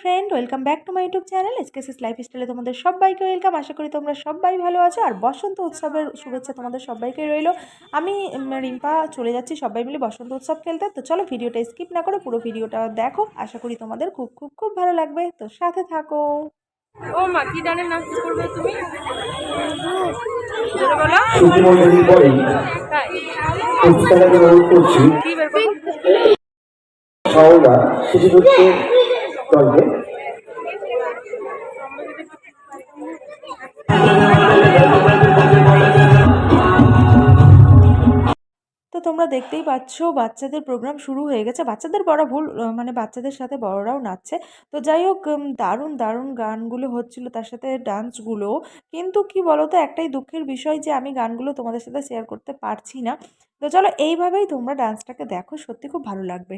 Friend welcome back to my YouTube channel এসকেসিস লাইফস্টাইলে তোমাদের সবাইকে ওয়েলকাম আশা করি তোমরা সবাই ভালো আছো আর বসন্ত উৎসবের শুভেচ্ছা তোমাদের সবাইকে রইল। আমি রিম্পা চলে যাচ্ছি সবাই মিলে বসন্ত উৎসব খেলতে। তো চলো ভিডিওটা স্কিপ না করে পুরো ভিডিওটা দেখো। আশা করি তোমাদের খুব খুব খুব ভালো লাগবে। তো সাথে থাকো। ও মা কি গানের নাচ করবে তুমি? বলো। সুকুমন্ডলীর পরেই অনুরোধ করছি। সহলা শিশুযুক্ত দলকে তোমরা দেখতেই পাচ্ছ বাচ্চাদের প্রোগ্রাম শুরু হয়ে গেছে। বাচ্চাদের বড় ভুল মানে বাচ্চাদের সাথে বড়রাও নাচছে। তো যাই হোক দারুণ দারুণ গানগুলো হচ্ছিল তার সাথে ডান্সগুলো কিন্তু কি বলতো, একটাই দুঃখের বিষয় যে আমি গানগুলো তোমাদের সাথে শেয়ার করতে পারছি না। তো চলো এইভাবেই তোমরা ডান্সটাকে দেখো, সত্যি খুব ভালো লাগবে।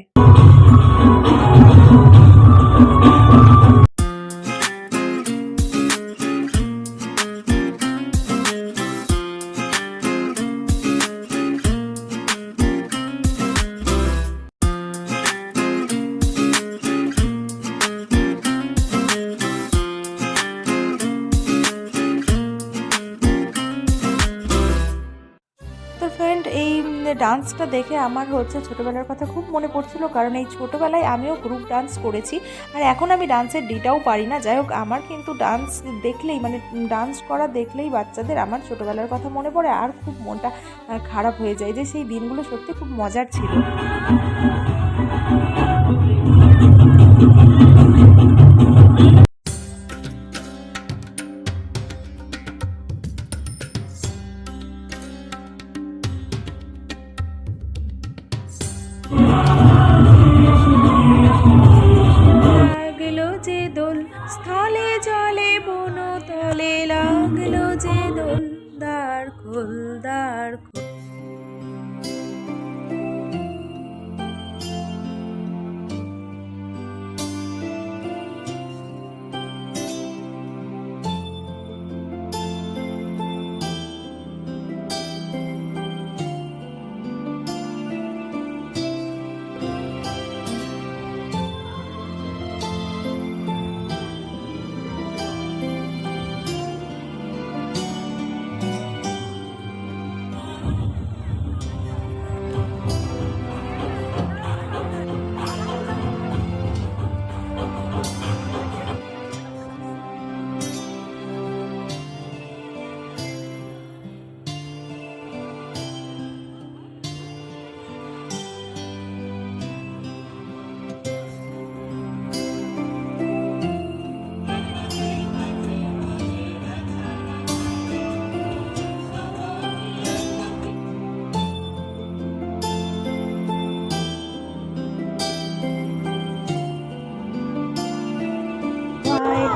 ডান্সটা দেখে আমার হচ্ছে ছোটোবেলার কথা খুব মনে পড়ছিল, কারণ এই ছোটোবেলায় আমিও গ্রুপ ডান্স করেছি। আর এখন আমি ডান্সের ডিটাও পারি না। যাই হোক, আমার কিন্তু ডান্স দেখলেই মানে ডান্স করা দেখলেই বাচ্চাদের আমার ছোটোবেলার কথা মনে পড়ে। আর খুব মনটা খারাপ হয়ে যায় যে সেই দিনগুলো সত্যি খুব মজার ছিল। লাগল যে দোল স্থলে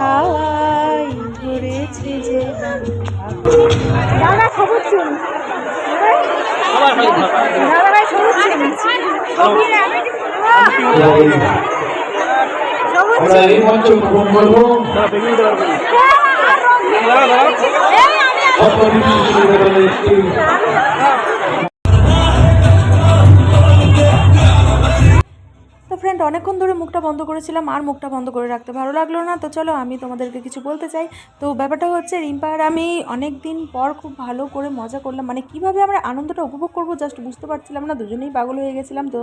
হায় হায় যে দাদা খবর চুন দাদা ভাই সবুজ ফ্রেন্ড অনেকক্ষণ ধরে মুখটা বন্ধ করেছিলাম, আর মুখটা বন্ধ করে রাখতে ভালো লাগল না। তো চলো, আমি তোমাদেরকে কিছু বলতে চাই। তো ব্যাপারটা হচ্ছে, রিম্পা আর আমি অনেক দিন পর খুব ভালো করে মজা করলাম। মানে কীভাবে আমরা আনন্দটা উপভোগ করব জাস্ট বুঝতে পারছিলাম না, দুজনেই পাগল হয়ে গেছিলাম। তো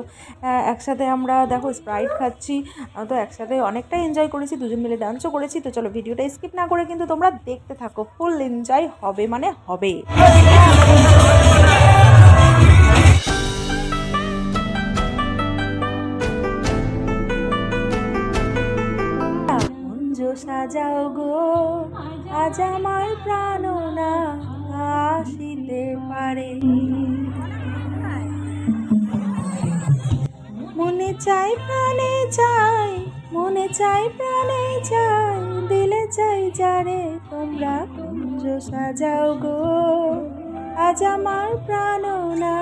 একসাথে আমরা দেখো স্প্রাইট খাচ্ছি তো একসাথে অনেকটা এনজয় করেছি, দুজন মিলে ডান্সও করেছি। তো চলো, ভিডিওটা স্কিপ না করে কিন্তু তোমরা দেখতে থাকো। ফুল এনজয় হবে মানে হবে। সাজাও গো। আজ আমার প্রাণনা আসিতে পারে। মনে চাই, প্রাণে চাই, মনে চাই, প্রাণে চাই, দিলে চাই যারে তোমরা কুঞ্জ সাজাও গো। আজ আমার প্রাণনা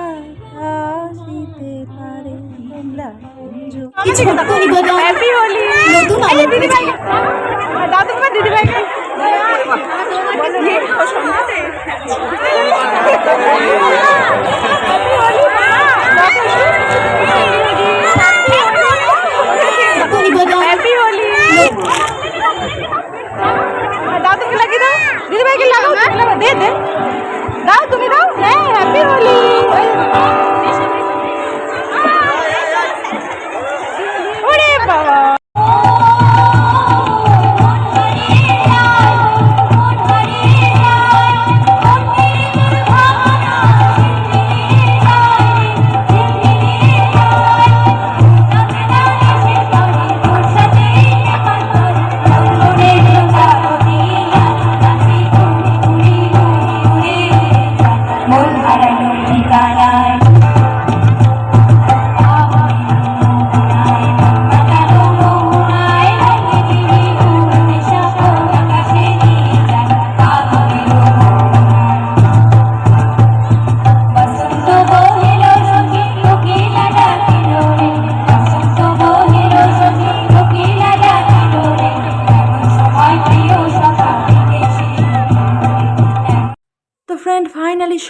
আসিতে পারে তোমরা কিছু হ্যাপি হোলি নতুন আলো দিদিভাই দাদু তোমার দিদিভাই বলো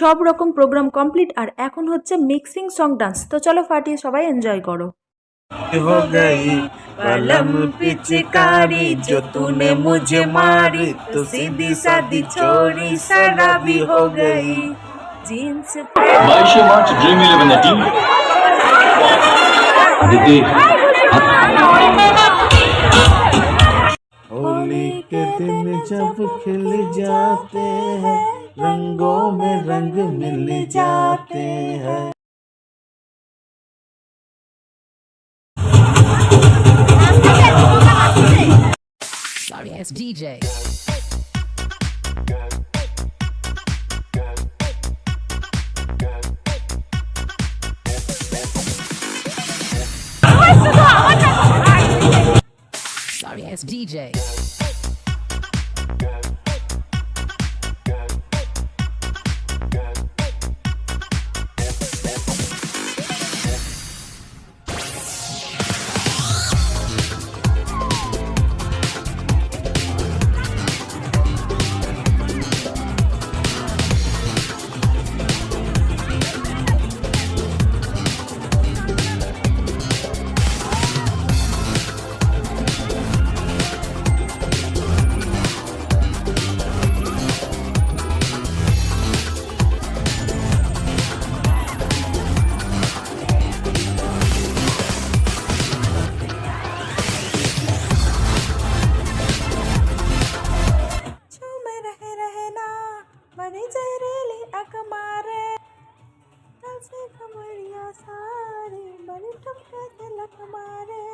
সব রকম প্রোগ্রাম কমপ্লিট আর এখন হচ্ছে মিক্সিং সং ডান্স তো চলো ফাটিয়ে সবাই এনজয় করো हो गई कलम पिचकारी जो तूने मुझे मारी तो सीधी सादी छोरी शराबी हो गई জিন্স বাইশে মার্চ ড্রিম ইলেভেনের টিম দিদি होली के दिन जब खिल जाते हैं रंगों में रंग मिल जाते हैं Sorry ass DJ. Sorry ass DJ. सारी बनी ठुमके तिलक मारे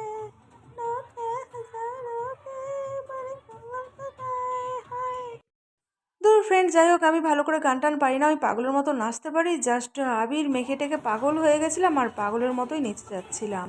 नौके हजारों के बड़ी कमर सताए हाय দূর ফ্রেন্ড যাই হোক আমি ভালো করে গান টান পারি না আমি পাগলের মতো নাচতে পারি জাস্ট আবির মেখে টেকে পাগল হয়ে গেছিলাম আর পাগলের মতোই নেচে যাচ্ছিলাম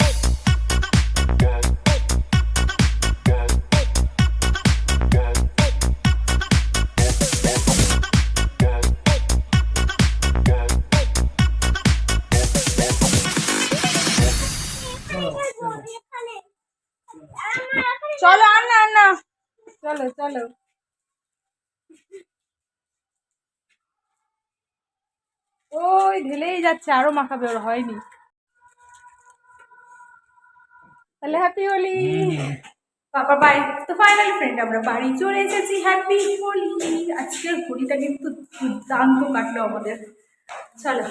ভালো ওই ঢেলেই যাচ্ছে, আরও মাখাবে ওর হয়নি। তাহলে হ্যাপি হোলি বাবা, বাড়ি তো ফাইনাল ফ্রেন্ড আমরা বাড়ি চলে এসেছি হ্যাপি হোলি আজকের হোলিটা কিন্তু দুর্দান্ত কাটলো আমাদের। চলো।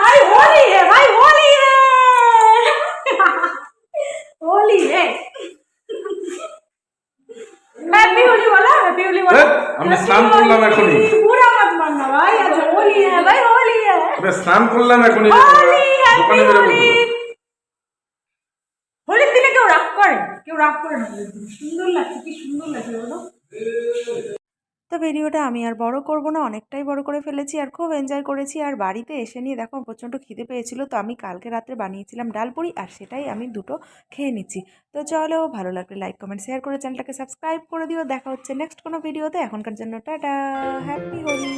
ভাই হোলি রে, ভাই হোলি রে। হোলি রে। হ্যাপি হোলি বলো হ্যাপি হোলি বলা। আমি স্নান করলাম এখনই। পুরা মত মাননা ভাই আজ হোলি হ্যাঁ ভাই হোলি হ্যাঁ। আমরা স্নান করলাম এখনই দোকানে বেরো হোলির দিনে কেউ রাগ করে কেউ রাগ করে না সুন্দর লাগছে কি সুন্দর লাগছে বলো। তো ভিডিওটা আমি আর বড় করব না, অনেকটাই বড় করে ফেলেছি আর খুব এনজয় করেছি। আর বাড়িতে এসে নিয়ে দেখো, প্রচণ্ড খিদে পেয়েছিল, তো আমি কালকে রাত্রে বানিয়েছিলাম ডালপুরি আর সেটাই আমি দুটো খেয়ে নিচ্ছি। তো চলো, ভালো লাগলে লাইক কমেন্ট শেয়ার করে চ্যানেলটাকে সাবস্ক্রাইব করে দিও। দেখা হচ্ছে নেক্সট কোনো ভিডিওতে। এখনকার জন্য টাটা হ্যাপি হোলি!